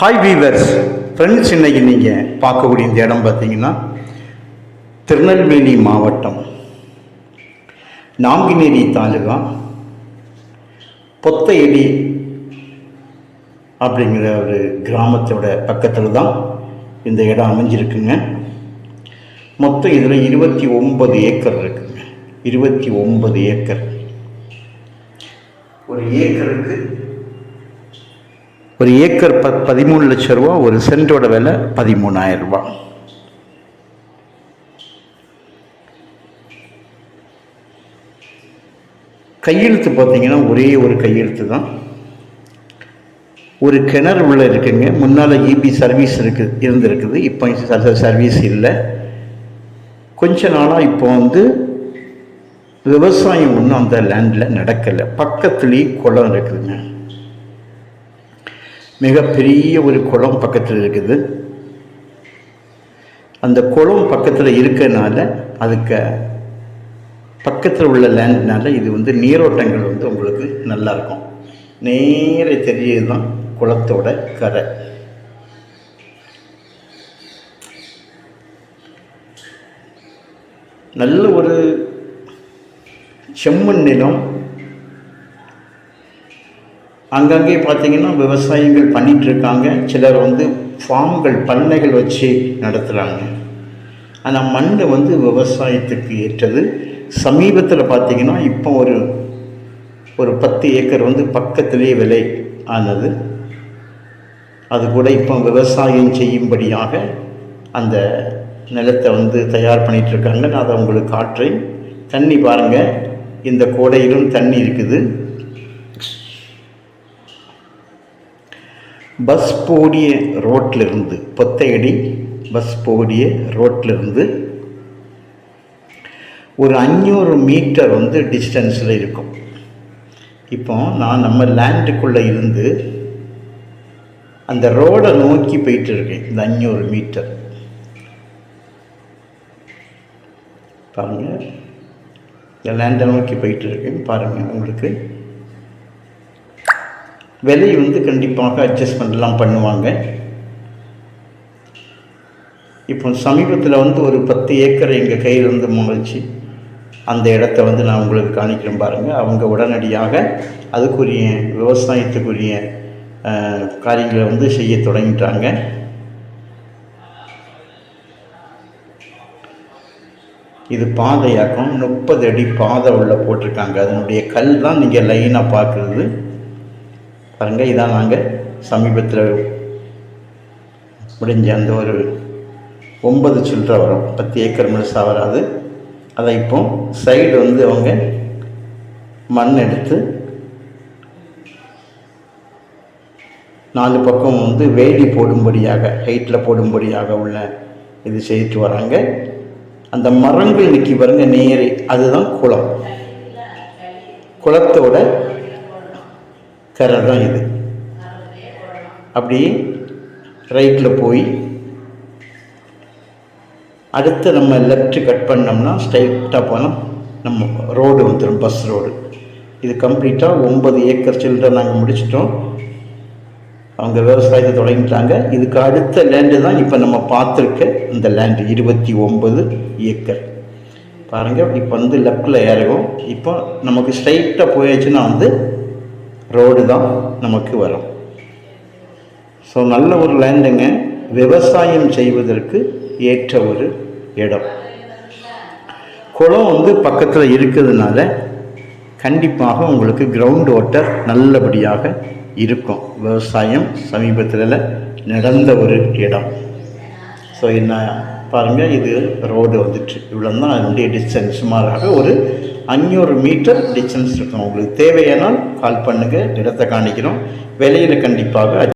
Hi viewers friends இன்னைக்கு நீங்கள் பார்க்கக்கூடிய இந்த இடம் பார்த்தீங்கன்னா திருநெல்வேலி மாவட்டம் நாங்குநேரி தாலுகா பொத்தையடி அப்படிங்கிற ஒரு கிராமத்தோட பக்கத்தில் தான் இந்த இடம் அமைஞ்சிருக்குங்க. மொத்தம் இதில் இருபத்தி ஒன்பது ஏக்கர் இருக்குங்க. இருபத்தி ஒன்பது ஏக்கர். ஒரு ஏக்கருக்கு ஒரு ஏக்கர் ப பதிமூணு லட்ச ரூபா ஒரு சென்ட்டோட விலை பதிமூணாயிரம் ரூபா. கையெழுத்து பார்த்தீங்கன்னா ஒரே ஒரு கையெழுத்து தான். ஒரு கிணறு உள்ள இருக்குங்க. முன்னால் இபி சர்வீஸ் இருக்கு இருந்திருக்குது. இப்போ சர்வீஸ் இல்லை. கொஞ்ச நாளாக இப்போ வந்து விவசாயம் ஒன்றும் அந்த லேண்டில் நடக்கலை. பக்கத்துலேயே குளம் இருக்குதுங்க. மிகப்பெரிய ஒரு குளம் பக்கத்தில் இருக்குது. அந்த குளம் பக்கத்தில் இருக்கிறனால அதுக்கு பக்கத்தில் உள்ள லேண்ட்னால இது வந்து நீரோட்டங்கள் வந்து உங்களுக்கு நல்லாயிருக்கும் நேர தெரியுது தான் குளத்தோட கரை. நல்ல ஒரு செம்மண் நிலம் அங்கங்கே பார்த்தீங்கன்னா விவசாயங்கள் பண்ணிகிட்ருக்காங்க சிலர் வந்து ஃபார்ம்கள் பண்ணைகள் வச்சு நடத்துகிறாங்க ஆனால் மண் வந்து விவசாயத்துக்கு ஏற்றது. சமீபத்தில் பார்த்தீங்கன்னா இப்போ ஒரு ஒரு பத்து ஏக்கர் வந்து பக்கத்திலே விலை ஆனது. அது கூட இப்போ விவசாயம் செய்யும்படியாக அந்த நிலத்தை வந்து தயார் பண்ணிகிட்ருக்காங்க நான் அதை உங்களுக்கு காட்டுறேன். தண்ணி பாருங்கள் இந்த கோடையிலும் தண்ணி இருக்குது. பஸ் போடிய ரோட்ல இருந்து பொத்தையடி பஸ் போடிய ரோட்ல இருந்து ஒரு அஞ்சூறு மீட்டர் வந்து டிஸ்டன்ஸில் இருக்கும். இப்போ நான் நம்ம லேண்டுக்குள்ளே இருந்து அந்த ரோடை நோக்கி போயிட்டு இருக்கேன் இந்த அஞ்சூறு மீட்டர். பாருங்கள் இந்த லேண்டை நோக்கி போயிட்டு இருக்கேன் பாருங்கள் உங்களுக்கு. விலை வந்து கண்டிப்பாக அட்ஜஸ்ட்மெண்ட்லாம் பண்ணுவாங்க. இப்போ சமீபத்தில் வந்து ஒரு பத்து ஏக்கர் எங்கள் கையிலேருந்து முளைச்சி அந்த இடத்த வந்து நான் உங்களுக்கு காணிக்கிறேன் பாருங்கள் அவங்க உடனடியாக அதுக்குரிய விவசாயத்துக்குரிய காரியங்களை வந்து செய்ய தொடங்கிட்டாங்க. இது பாதையாக்கம். முப்பது அடி பாதை உள்ள போட்டிருக்காங்க. அதனுடைய கல் தான் நீங்கள் லைனாக பார்க்குறது. பாருங்க இதான் நாங்கள் சமீபத்தில் முடிஞ்ச அந்த ஒரு ஒன்பது சில்லற வரும். பத்து ஏக்கர் முழுசாக வராது. அதை இப்போ சைடு வந்து அவங்க மண் எடுத்து நாலு பக்கம் வந்து வேலி போடும்படியாக ஹைட்டில் போடும்படியாக உள்ள இது செய்துட்டு வராங்க. அந்த மரங்கள் நிற்கி பாருங்க நேரே. அதுதான் குளம். குளத்தோட கரை தான் இது. அப்படி ரைட்டில் போய் அடுத்து நம்ம லெஃப்ட் கட் பண்ணோம்னா ஸ்ட்ரைட்டாக போனால் நம்ம ரோடு வந்துடும் பஸ் ரோடு இது கம்ப்ளீட்டாக ஒன்பது ஏக்கர் சில்லறை நாங்கள் முடிச்சிட்டோம். அவங்க விவசாயத்தை தொடங்கிட்டாங்க. இதுக்கு அடுத்த லேண்டு தான் இப்போ நம்ம பார்த்துருக்க இந்த லேண்டு இருபத்தி ஒன்பது ஏக்கர் பாருங்கள் இப்போ வந்து லெஃப்டில் இறங்கும். இப்போ நமக்கு ஸ்ட்ரைட்டாக போயாச்சுன்னா வந்து ரோடு தான் நமக்கு வரும். ஸோ நல்ல ஒரு லேண்டுங்க விவசாயம் செய்வதற்கு ஏற்ற ஒரு இடம். குளம் வந்து பக்கத்தில் இருக்கிறதுனால கண்டிப்பாக உங்களுக்கு கிரவுண்ட் வாட்டர் நல்லபடியாக இருக்கும். விவசாயம் சமீபத்தில் நடந்த ஒரு இடம். ஸோ என்ன பாருங்கள் இது ரோடு வந்துட்டு இவ்வளோ தான் அதனுடைய டிஸ்டன்ஸ் சுமாராக ஒரு அஞ்சூறு மீட்டர் டிஸ்டன்ஸ் இருக்கும். உங்களுக்கு தேவையானால் கால் பண்ணுங்கள் இடத்தை காணிக்கிறோம் விலையில் கண்டிப்பாக